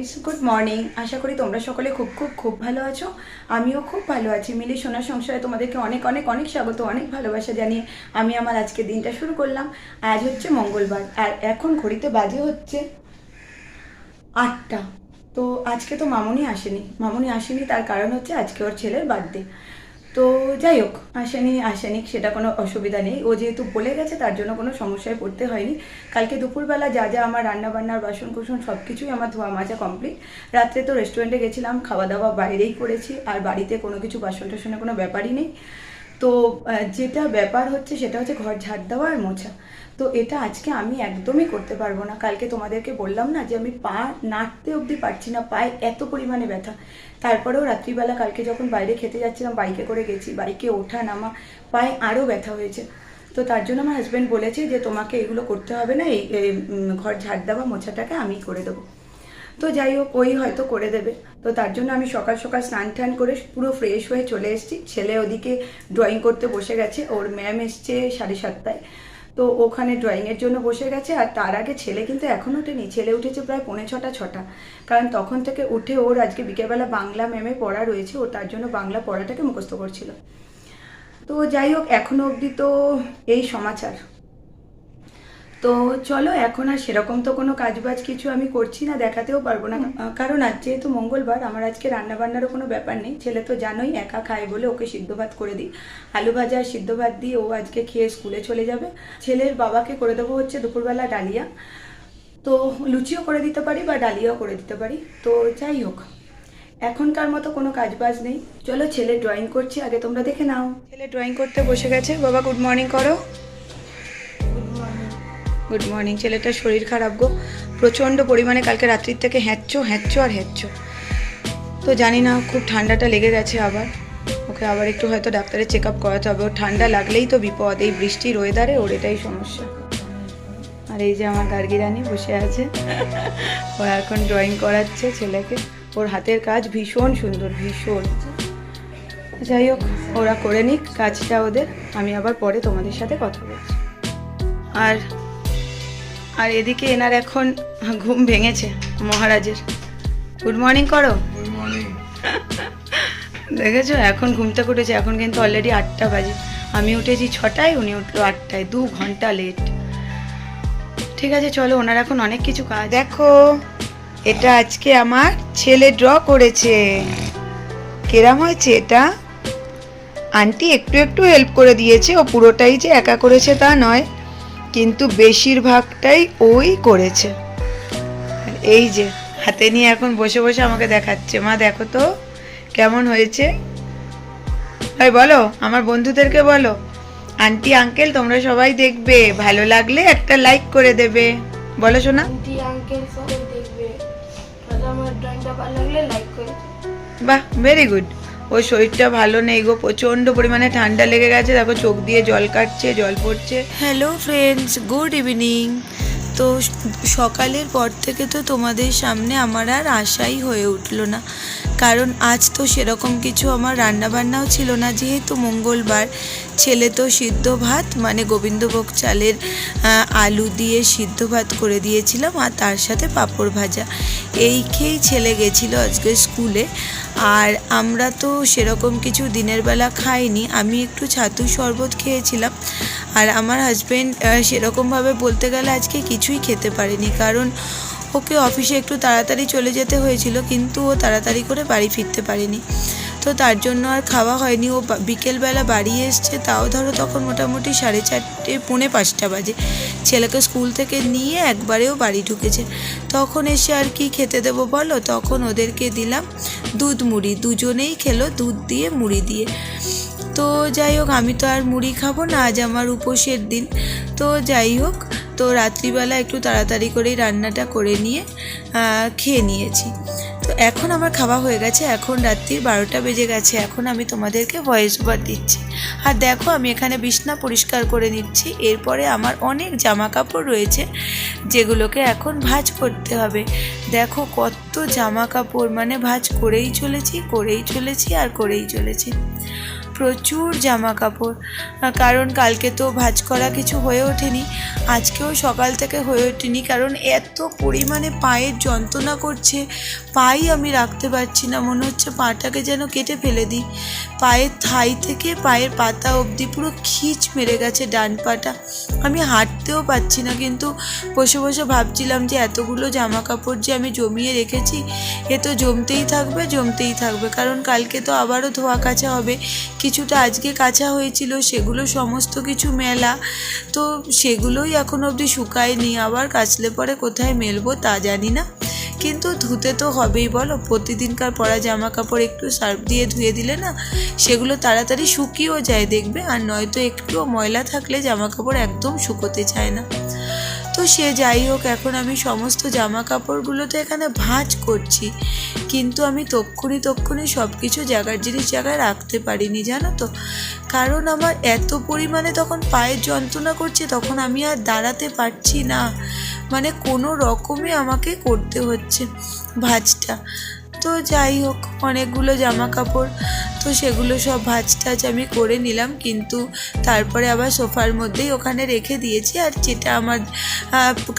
Friends good morning আশা করি তোমরা সকলে খুব খুব খুব ভালো আছো। আমিও খুব ভালো আছি। মিলে সোনার সংসারে তোমাদেরকে অনেক অনেক অনেক স্বাগত, অনেক ভালোবাসা জানিয়ে আমি আমার আজকে দিনটা শুরু করলাম। আজ হচ্ছে মঙ্গলবার। আর এখন ঘড়িতে বাজে হচ্ছে আটটা। তো আজকে তো মামুনি আসেনি। মামুনি আসেনি, তার কারণ হচ্ছে আজকে ওর ছেলের বার্থডে তো যাই হোক, আসেনি আসেনি, সেটা কোনো অসুবিধা নেই। ও যেহেতু বলে গেছে, তার জন্য কোনো সমস্যায় পড়তে হয়নি। কালকে দুপুরবেলা যা যা আমার রান্না বান্নার বাসন কুসন সব কিছুই আমার ধোয়া মাজা কমপ্লিট রাত্রে তো রেস্টুরেন্টে গেছিলাম খাওয়া দাওয়া বাইরেই করেছি, আর বাড়িতে কোনো কিছু বাসন টাসনের কোনো ব্যাপারই নেই। তো যেটা ব্যাপার হচ্ছে, সেটা হচ্ছে ঘর ঝাড় দেওয়া আর মোছা। তো এটা আজকে আমি একদমই করতে পারব না। কালকে তোমাদেরকে বললাম না যে আমি পা নাড়তে অবধি পারছি না, পায়ে এত পরিমাণে ব্যথা। তারপরেও রাত্রিবেলা কালকে যখন বাইরে খেতে যাচ্ছিলাম, বাইকে করে গেছি, বাইকে ওঠা নামা, পায়ে আরও ব্যথা হয়েছে। তো তার জন্য আমার হাজব্যান্ড বলেছে যে তোমাকে এগুলো করতে হবে না, এই ঘর ঝাড় দেওয়া মোছাটাকে আমি করে দেবো। তো যাই হোক, ওই হয়তো করে দেবে। তো তার জন্য আমি সকাল সকাল স্নান টান করে পুরো ফ্রেশ হয়ে চলে এসেছি। ছেলে ওদিকে ড্রয়িং করতে বসে গেছে, ওর ম্যাম এসছে সাড়ে সাতটায়। তো ওখানে ড্রয়িংয়ের জন্য বসে গেছে আর তার আগে ছেলে কিন্তু এখন ওঠেনি। ছেলে উঠেছে প্রায় পৌনে ছটা ছটা। কারণ তখন থেকে উঠে ওর আজকে বিকেলবেলা বাংলা ম্যামে পড়া রয়েছে। ও তার জন্য বাংলা পড়াটাকে মুখস্থ করছিল। তো যাই হোক, এখনও অবধি তো এই সমাচার। তো চলো এখন আর সেরকম তো কোনো কাজবাজ কিছু আমি করছি না দেখাতেও পারব না। কারণ আজ যেহেতু মঙ্গলবার আমার আজকে রান্না বান্নারও কোনো ব্যাপার নেই। ছেলে তো জানোই একা খায় বলে ওকে সিদ্ধ ভাত করে দিই। আলু ভাজা আর সিদ্ধ ভাত দিয়ে ও আজকে খেয়ে স্কুলে চলে যাবে। ছেলের বাবাকে করে দেবো হচ্ছে দুপুরবেলা ডালিয়া। তো লুচিও করে দিতে পারি বা ডালিয়াও করে দিতে পারি। তো যাই হোক এখনকার মতো কোনো কাজবাজ নেই। চলো ছেলে ড্রয়িং করছে আগে তোমরা দেখে নাও। ছেলে ড্রয়িং করতে বসে গেছে। বাবা গুড মর্নিং করো। গুড মর্নিং ছেলেটার শরীর খারাপ গো। প্রচণ্ড পরিমাণে কালকে রাত্রির থেকে হ্যাঁচ্ছো হ্যাঁচ্ছো আর হ্যাঁচ্ছো। তো জানি না, খুব ঠান্ডাটা লেগে গেছে আবার। ওকে আবার একটু হয়তো ডাক্তারের চেক আপ করাতে হবে। ওর ঠান্ডা লাগলেই তো বিপদ। এই বৃষ্টির ওয়েদারে ওর এটাই সমস্যা। আর এই যে আমার গার্গি রানী বসে আছে। ও এখন ড্রয়িং করাচ্ছে ছেলেকে। ওর হাতের কাজ ভীষণ সুন্দর, ভীষণ। যাই হোক, ওরা করে নিক কাজটা ওদের। আমি আবার পরে তোমাদের সাথে কথা বলছি। আর আর এদিকে এনার এখন ঘুম ভেঙেছে মহারাজের। গুড মর্নিং করো। গুড মর্নিং দেখেছ? এখন ঘুমতে উঠেছে এখন কিন্তু অলরেডি আটটা বাজে। আমি উঠেছি ছটায় উনি উঠল আটটায়। দু ঘণ্টা লেট ঠিক আছে চলো ওনার এখন অনেক কিছু কাজ। দেখো এটা আজকে আমার ছেলে ড্র করেছে। কেরাম হয়েছে এটা? আন্টি একটু একটু হেল্প করে দিয়েছে। ও পুরোটাই যে একা করেছে তা নয়। কিন্তু বেশিরভাগটাই ওই করেছে। এই যে হাতে নিয়ে এখন বসে বসে আমাকে দেখাচ্ছে। মা দেখো তো কেমন হয়েছে? ভাই বলো আমার বন্ধুদেরকে বলো। আন্টি আঙ্কেল তোমরা সবাই দেখবে। ভালো লাগলে একটা লাইক করে দেবে। বলো শোনা বাহ ভেরি গুড ওর শরীরটা ভালো নেই গো, প্রচণ্ড পরিমাণে ঠান্ডা লেগে গেছে তারপর চোখ দিয়ে জল কাটছে, জল পড়ছে। হ্যালো ফ্রেন্ডস গুড ইভিনিং তো সকালের পর থেকে তো তোমাদের সামনে আমার আর আশাই হয়ে উঠল না। কারণ আজ তো সেরকম কিছু আমার রান্নাবান্নাও ছিল না, যেহেতু মঙ্গলবার। ছেলে তো সিদ্ধ ভাত মানে গোবিন্দভোগ চালের আলু দিয়ে সিদ্ধ ভাত করে দিয়েছিলাম আর তার সাথে পাঁপড় ভাজা। এই খেয়েই ছেলে গেছিল আজকে স্কুলে। আর আমরা তো সেরকম কিছু দিনের বেলা খাইনি, আমি একটু ছাতু শরবত খেয়েছিলাম। আর আমার হাজব্যান্ড সেরকমভাবে বলতে গেলে আজকে কিছুই খেতে পারেনি, কারণ ওকে অফিসে একটু তাড়াতাড়ি চলে যেতে হয়েছিল, কিন্তু ও তাড়াতাড়ি করে বাড়ি ফিরতে পারেনি। তো তার জন্য আর খাওয়া হয়নি। ও বিকেলবেলা বাড়ি এসছে, তাও ধরো তখন মোটামুটি সাড়ে চারটে, পৌনে পাঁচটা বাজে। ছেলেকে স্কুল থেকে নিয়ে একবারেও বাড়ি ঢুকেছে। তখন এসে আর কি খেতে দেবো বলো? তখন ওদেরকে দিলাম দুধ মুড়ি। দুজনেই খেলো দুধ দিয়ে, মুড়ি দিয়ে। তো যাই হোক, আমি তো আর মুড়ি খাব না, আজ আমার উপোসের দিন। তো যাই হোক তো রাত্রিবেলা একটু তাড়াতাড়ি করেই রান্নাটা করে নিয়ে খেয়ে নিয়েছি। তো এখন আমার খাওয়া হয়ে গেছে, এখন রাত্রির বারোটা বেজে গেছে, এখন আমি তোমাদেরকে ভয়েস ওভার দিচ্ছি। আর দেখো, আমি এখানে বিছনা পরিষ্কার করে নিচ্ছি, এরপরে আমার অনেক জামা কাপড় রয়েছে, যেগুলোকে এখন ভাজ করতে হবে। দেখো, কত জামা কাপড় মানে ভাজ করেই চলেছি করেই চলেছি আর করেই চলেছি। প্রচুর জামা কাপড় কারণ কালকে তো ভাজ করা কিছু হয়ে ওঠেনি। আজকেও সকাল থেকে হয়ে ওঠেনি কারণ এত পরিমাণে পায়ের যন্ত্রণা করছে। পাই আমি রাখতে পারছি না। মনে হচ্ছে পাটাকে যেন কেটে ফেলে দিই। পায়ের থাই থেকে পায়ের পাতা অবধি পুরো খিচ মেরে গেছে ডান পাটা। আমি হাঁটতেও পারছি না, কিন্তু বসে বসে ভাবছিলাম যে এতগুলো জামা কাপড় যে আমি জমিয়ে রেখেছি, এ তো জমতেই থাকবে জমতেই থাকবে। কারণ কালকে তো আবারও ধোয়া কাচা হবে। কিছুটা আজকে কাচা হয়েছিল, সেগুলো সমস্ত কিছু মেলা। তো সেগুলোই এখন অবধি শুকায়নি। আবার কাচলে পরে কোথায় মেলবো তা জানি না। কিন্তু ধুতে তো হবেই, বলো? প্রতিদিনকার পরা জামা কাপড় একটু সার্ফ দিয়ে ধুয়ে দিলে না, সেগুলো তাড়াতাড়ি শুকিয়েও যায়, দেখবে? আর নয়তো একটুও ময়লা থাকলে জামা কাপড় একদম শুকোতে চায় না। তো সে যাই হোক, এখন আমি সমস্ত জামা কাপড়গুলো তো এখানে ভাঁজ করছি, কিন্তু আমি তক্ষুনি তক্ষুনি সব কিছু জায়গার জিনিস জায়গায় রাখতে পারিনি, জানো তো? কারণ আমার এত পরিমাণে তখন পায়ের যন্ত্রণা করছে, তখন আমি আর দাঁড়াতে পারছি না। মানে কোনো রকমে আমাকে করতে হচ্ছে ভাঁজটা। তো যাই হোক, অনেকগুলো জামা কাপড় তো সেগুলো সব ভাঁজ টাজ আমি করে নিলাম। কিন্তু তারপরে আবার সোফার মধ্যেই ওখানে রেখে দিয়েছি। আর যেটা আমার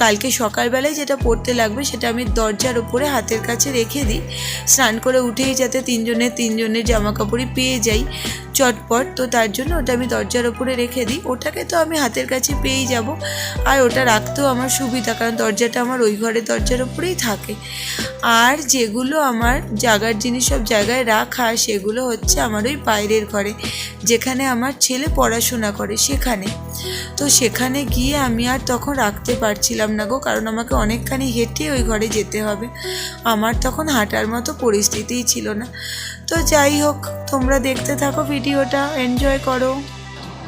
কালকে সকালবেলায় যেটা পড়তে লাগবে, সেটা আমি দরজার ওপরে হাতের কাছে রেখে দিই। স্নান করে উঠেই যাতে তিনজনের তিনজনের জামা কাপড়ই পেয়ে যাই চটপট। তো তার জন্য ওটা আমি দরজার ওপরে রেখে দিই। ওটাকে তো আমি হাতের কাছে পেয়েই যাব। আর ওটা রাখতেও আমার সুবিধা, কারণ দরজাটা আমার ওই ঘরের দরজার ওপরেই থাকে। আর যেগুলো আমার জাগার জিনিস সব জায়গায় রাখা, সেগুলো হচ্ছে আমার ওই বাইরের ঘরে, যেখানে আমার ছেলে পড়াশোনা করে, সেখানে। তো সেখানে গিয়ে আমি আর তখন রাখতে পারছিলাম না গো, কারণ আমাকে অনেকখানি হেঁটে ওই ঘরে যেতে হবে। আমার তখন হাঁটার মতো পরিস্থিতিই ছিল না। তো যাই হোক, তোমরা দেখতে থাকো ভিডিওটা এনজয় করো।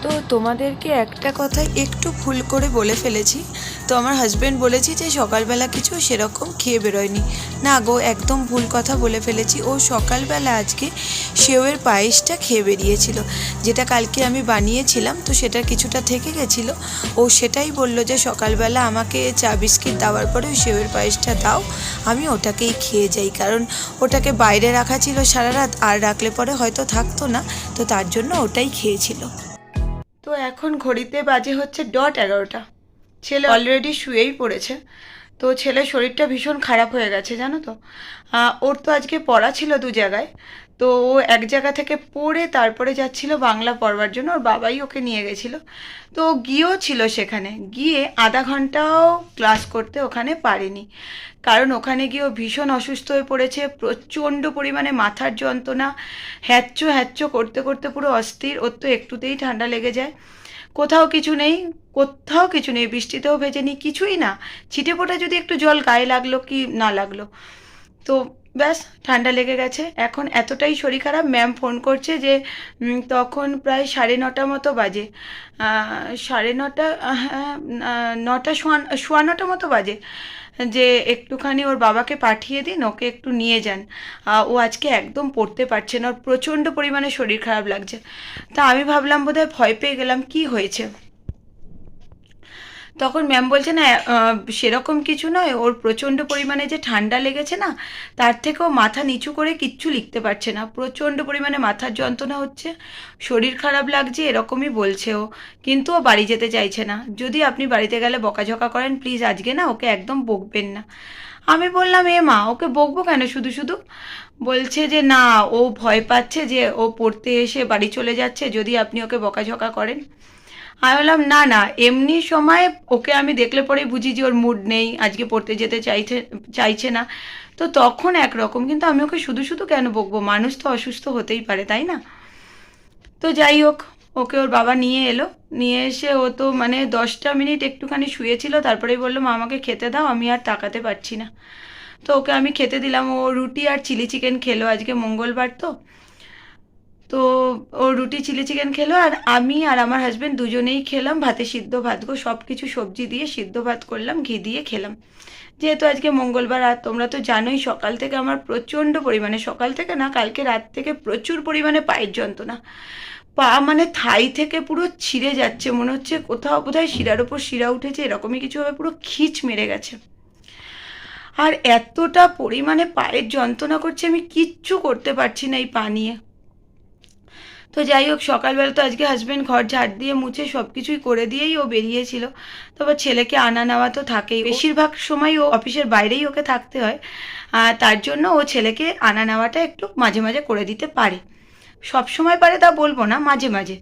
তো তোমাদেরকে একটা কথা একটু ভুল করে বলে ফেলেছি। তো আমার হাজব্যান্ড বলেছি যে, সকালবেলা কিছু সেরকম খেয়ে বেরোয়নি। না গো, একদম ভুল কথা বলে ফেলেছি। ও সকালবেলা আজকে সেওয়ের পায়েসটা খেয়ে বেরিয়েছিল। যেটা কালকে আমি বানিয়েছিলাম, তো সেটা কিছুটা থেকে গেছিল। ও সেটাই বলল যে, সকালবেলা আমাকে চা বিস্কিট দেওয়ার পরে ওই সেওয়ের পায়েসটা দাও, আমি ওটাকেই খেয়ে যাই। কারণ ওটাকে বাইরে রাখা ছিল সারা রাত, আর রাখলে পরে হয়তো থাকতো না, তো তার জন্য ওটাই খেয়েছিল। তো এখন ঘড়িতে বাজে হচ্ছে ডট এগারোটা। ছেলে অলরেডি শুয়েই পড়েছে। তো ছেলের শরীরটা ভীষণ খারাপ হয়ে গেছে, জানো তো। ওর তো আজকে পড়া ছিল দু জায়গায়। তো ও এক জায়গা থেকে পড়ে তারপরে যাচ্ছিল বাংলা পড়বার জন্য। ওর বাবাই ওকে নিয়ে গেছিল। তো ও গিয়েও ছিল সেখানে। গিয়ে আধা ঘন্টাও ক্লাস করতে ওখানে পারেনি। কারণ ওখানে গিয়ে ও ভীষণ অসুস্থ হয়ে পড়েছে। প্রচণ্ড পরিমাণে মাথার যন্ত্রণা। হ্যাচ্চো হ্যাচ্চো করতে করতে পুরো অস্থির। ওর তো একটুতেই ঠান্ডা লেগে যায়। কোথাও কিছু নেই কোথাও কিছু নেই বৃষ্টিতেও ভেজে ভেজেনি কিছুই না। ছিটে ফোটা যদি একটু জল গায়ে লাগল কি না লাগল। তো ব্যাস ঠান্ডা লেগে গেছে। এখন এতটাই শরীর খারাপ ম্যাম ফোন করছে যে তখন প্রায় সাড়ে নটা মতো বাজে। সাড়ে নটা হ্যাঁ, নটা শোয়া সোয়া নটা মতো বাজে। যে একটুখানি ওর বাবাকে পাঠিয়ে দিন, ওকে একটু নিয়ে যান। ও আজকে একদম পড়তে পারছে না, ওর প্রচণ্ড পরিমাণে শরীর খারাপ লাগছে। তা আমি ভাবলাম বোধহয় ভয় পেয়ে গেলাম, কি হয়েছে? তখন ম্যাম বলছে, না সেরকম কিছু নয়। ওর প্রচণ্ড পরিমাণে যে ঠান্ডা লেগেছে না, তার থেকেও মাথা নিচু করে কিচ্ছু লিখতে পারছে না। প্রচণ্ড পরিমাণে মাথার যন্ত্রণা হচ্ছে। শরীর খারাপ লাগছে, এরকমই বলছে ও। কিন্তু ও বাড়ি যেতে চাইছে না। যদি আপনি বাড়িতে গেলে বকাঝকা করেন প্লিজ আজকে না ওকে একদম বকবেন না। আমি বললাম, এ মা, ওকে বকবো কেন শুধু শুধু? বলছে যে, না, ও ভয় পাচ্ছে যে ও পড়তে এসে বাড়ি চলে যাচ্ছে। যদি আপনি ওকে বকাঝকা করেন আমি বললাম, না না, এমনি সময় ওকে আমি দেখলে পরেই বুঝি যে ওর মুড নেই, আজকে পড়তে যেতে চাইছে চাইছে না। তো তখন একরকম, কিন্তু আমি ওকে শুধু শুধু কেন বকবো? মানুষ তো অসুস্থ হতেই পারে, তাই না? তো যাই হোক, ওকে ওর বাবা নিয়ে এলো, নিয়ে এসে ও তো মানে দশটা মিনিট একটুখানি শুয়েছিল, তারপরেই বলল, মা, আমাকে খেতে দাও, আমি আর তাকাতে পারছি না। তো ওকে আমি খেতে দিলাম, ও রুটি আর চিলি চিকেন খেলো, আজকে মঙ্গলবার তো। তো ও রুটি, চিলি চিকেন খেলো আর আমি আর আমার হাজব্যান্ড দুজনেই খেলাম। ভাতে সিদ্ধ ভাত গো সব কিছু সবজি দিয়ে সিদ্ধ ভাত করলাম, ঘি দিয়ে খেলাম। যেহেতু আজকে মঙ্গলবার আর তোমরা তো জানোই, সকাল থেকে আমার প্রচণ্ড পরিমাণে, সকাল থেকে না, কালকে রাত থেকে প্রচুর পরিমাণে পায়ের যন্ত্রণা। পা মানে থাই থেকে পুরো ছিঁড়ে যাচ্ছে, মনে হচ্ছে কোথাও বোধহয় শিরার ওপর শিরা উঠেছে, এরকমই কিছু ভাবে পুরো খিচ মেরে গেছে। আর এতটা পরিমাণে পায়ের যন্ত্রণা করছে, আমি কিচ্ছু করতে পারছি না এই পা নিয়ে। তো যাই হোক, সকালবেলা তো আজকে হাজব্যান্ড ঘর ঝাড় দিয়ে মুছে সব কিছুই করে দিয়েই ও বেরিয়েছিল। তারপর ছেলেকে আনা নেওয়া তো থাকেই। বেশিরভাগ সময় ও অফিসের বাইরেই ওকে থাকতে হয়। তার জন্য ও ছেলেকে আনা নেওয়াটা একটু মাঝে মাঝে করে দিতে পারে। সব সময় পারে তা বলব না, মাঝে মাঝে।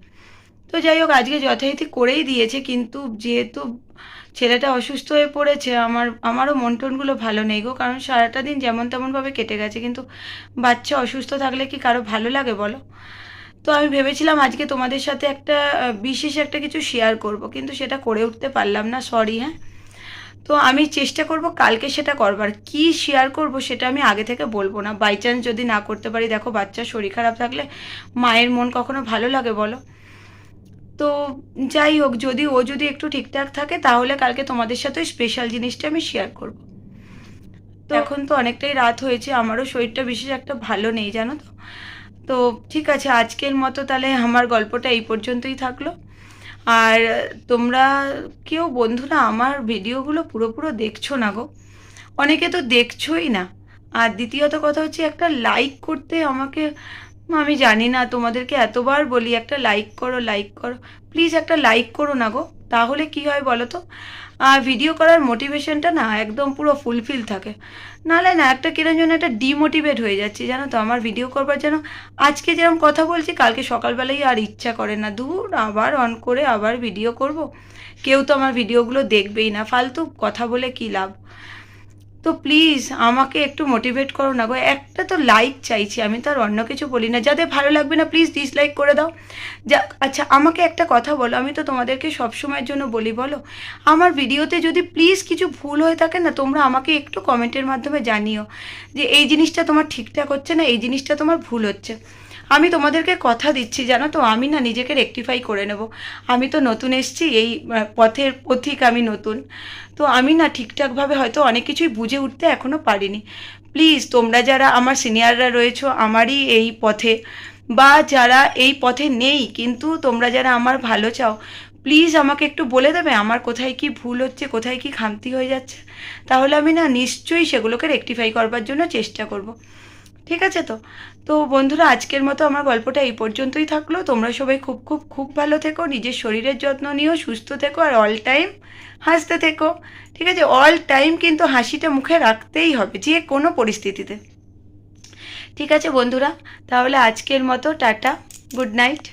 তো যাই হোক, আজকে যথারীতি করেই দিয়েছে, কিন্তু যেহেতু ছেলেটা অসুস্থ হয়ে পড়েছে, আমার, আমারও মন টনগুলো ভালো নেই গো। কারণ সারাটা দিন যেমন তেমনভাবে কেটে গেছে, কিন্তু বাচ্চা অসুস্থ থাকলে কি কারও ভালো লাগে বলো? তো আমি ভেবেছিলাম আজকে তোমাদের সাথে একটা বিশেষ একটা কিছু শেয়ার করব কিন্তু সেটা করে উঠতে পারলাম না সরি হ্যাঁ। তো আমি চেষ্টা করব কালকে সেটা করবার। কি শেয়ার করব সেটা আমি আগে থেকে বলব না। বাই চান্স যদি না করতে পারি দেখো বাচ্চার শরীর খারাপ থাকলে মায়ের মন কখনো ভালো লাগে বলো। তো যাই হোক যদি ও যদি একটু ঠিকঠাক থাকে তাহলে কালকে তোমাদের সাথে স্পেশাল জিনিসটা আমি শেয়ার করব। তো এখন তো অনেকটাই রাত হয়েছে আমারও শরীরটা বিশেষ একটা ভালো নেই জানো তো? তো ঠিক আছে, আজকের মতো তাহলে আমার গল্পটা এই পর্যন্তই থাকল। আর তোমরা কেউ বন্ধুরা আমার ভিডিওগুলো পুরো পুরো দেখছ না গো। অনেকে তো দেখছোই না। আর দ্বিতীয়ত কথা হচ্ছে, একটা লাইক করতে আমাকে আমি জানি না, তোমাদেরকে এতবার বলি, একটা লাইক করো লাইক করো। প্লিজ একটা লাইক করো না গো, তাহলে কি হয় বলো তো? ভিডিও করার মোটিভেশনটা না, একদম পুরো ফুলফিল থাকে। নাহলে না, একটা কিরম যেন একটা ডিমোটিভেট হয়ে যাচ্ছি, জানো তো? আমার ভিডিও করবার যেন আজকে যেরকম কথা বলছি, কালকে সকালবেলাই আর ইচ্ছা করে না। দূর, আবার অন করে আবার ভিডিও করব। কেউ তো আমার ভিডিওগুলো দেখবেই না, ফালতু কথা বলে কী লাভ? তো প্লিজ আমাকে একটু মোটিভেট করো না গো। একটা তো লাইক চাইছি, আমি তো আর অন্য কিছু বলি না। যাদের ভালো লাগবে না প্লিজ ডিসলাইক করে দাও। যা আচ্ছা আমাকে একটা কথা বলো, আমি তো তোমাদেরকে সব সময়ের জন্য বলি, বলো। আমার ভিডিওতে যদি প্লিজ কিছু ভুল হয়ে থাকে না, তোমরা আমাকে একটু কমেন্টের মাধ্যমে জানিও যে, এই জিনিসটা তোমার ঠিকঠাক হচ্ছে না, এই জিনিসটা তোমার ভুল হচ্ছে। আমি তোমাদেরকে কথা দিচ্ছি, জানো তো? আমি না নিজেকে রেকটিফাই করে নেব। আমি তো নতুন এসছি, এই পথের পথিক আমি নতুন। তো আমি না ঠিকঠাকভাবে হয়তো অনেক কিছুই বুঝে উঠতে এখনও পারিনি। প্লিজ তোমরা যারা আমার সিনিয়ররা রয়েছো, আমারই এই পথে, বা যারা এই পথে নেই, কিন্তু তোমরা যারা আমার ভালো চাও প্লিজ আমাকে একটু বলে দেবে আমার কোথায় কি ভুল হচ্ছে, কোথায় কি খামতি হয়ে যাচ্ছে? তাহলে আমি না নিশ্চয়ই সেগুলোকে রেকটিফাই করবার জন্য চেষ্টা করব। ঠিক আছে তো? তো বন্ধুরা, আজকের মতো আমার গল্পটা এই পর্যন্তই থাকল। তোমরা সবাই খুব খুব খুব ভালো থেকো, নিজের শরীরের যত্ন নিও, সুস্থ থেকো আর অল টাইম হাসতে থেকো। ঠিক আছে? অল টাইম কিন্তু হাসিটা মুখে রাখতেই হবে, যে কোনো পরিস্থিতিতে। ঠিক আছে বন্ধুরা? তাহলে আজকের মতো টাটা গুড নাইট